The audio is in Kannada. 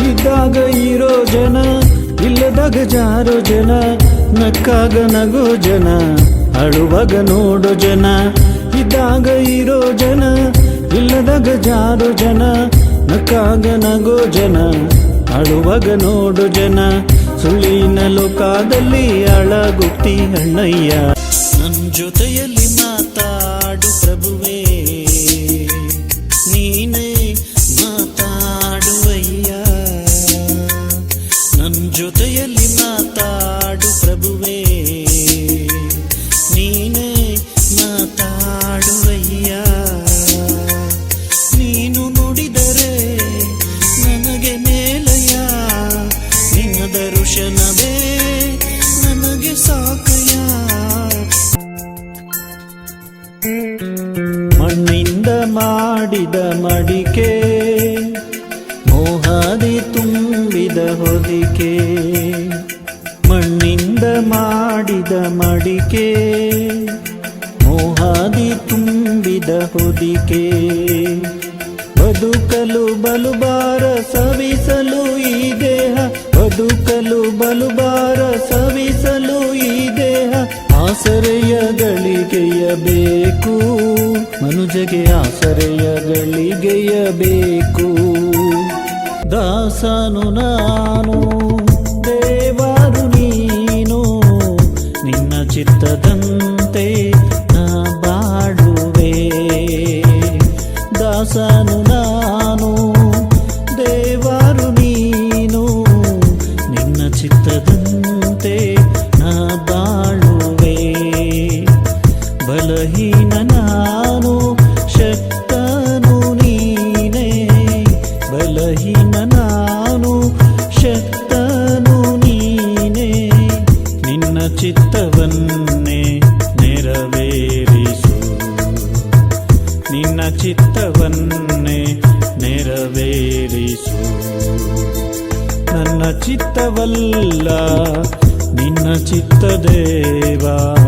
ಇದ್ದಾಗ ಇರೋ ಜನ, ಇಲ್ಲದಾಗ ಜಾರೋ ಜನ, ನಕ್ಕಾಗ ನಗೋ ಜನ, ಅಳುವಾಗ ನೋಡೋ ಜನ. ಇದ್ದಾಗ ಇರೋ ಜನ, ಇಲ್ಲದಾಗ ಜಾರೋ ಜನ, ನಕ್ಕಾಗ ನಗೋ ಜನ, ಅಳುವಾಗ ನೋಡೋ ಜನ. ಸುಳ್ಳಿನ ಲೋಕದಲ್ಲಿ ಅಳಗುತ್ತಿ ಅಣ್ಣಯ್ಯ. ನನ್ನ ಜೊತೆಯಲ್ಲಿ ಮಾತಾಡು ಮಣ್ಣಿಂದ ಮಾಡಿದ ಮಡಿಕೆ, ಮೋಹದಿ ತುಂಬಿದ ಹೊದಿಕೆ, ಮಣ್ಣಿಂದ ಮಾಡಿದ ಮಡಿಕೆ, ಮೋಹಾದಿ ತುಂಬಿದ ಹೊದಿಕೆ. ಬದುಕಲು ಬಲುಬಾರ, ಸವಿಸಲು ಈ ದೇಹ, ಬದುಕಲು ಬಲುಬಾರ, ಸವಿಸಲು ಗಳಿಗೆಯ ಬೇಕು ಮನುಜಗೆ ಆಸರೆಯ ಗಳಿಗೆಯ ಬೇಕು ದಾಸನು ನಾನು, ದೇವರು ನೀನು, ನಿನ್ನ ಚಿತ್ತದಂತೆ ನಾ ಬಾಳುವೆ. ದಾಸನು ನಾನು, ದೇವರು ನೀನು, ನಿನ್ನ ಚಿತ್ತದಂತೆ ಬಲಹೀನ ನಾನು, ಶಕ್ತನು ನೀನೇ. ಬಲಹೀನ ನಾನು, ಶಕ್ತನು ನೀನೇ. ನಿನ್ನ ಚಿತ್ತವನ್ನೇ ನೆರವೇರಿಸು. ನಿನ್ನ ಚಿತ್ತವನ್ನೇ ನೆರವೇರಿಸು. ನನ್ನ ಚಿತ್ತವಲ್ಲ, ನಿನ್ನ ಚಿತ್ತ ದೇವಾ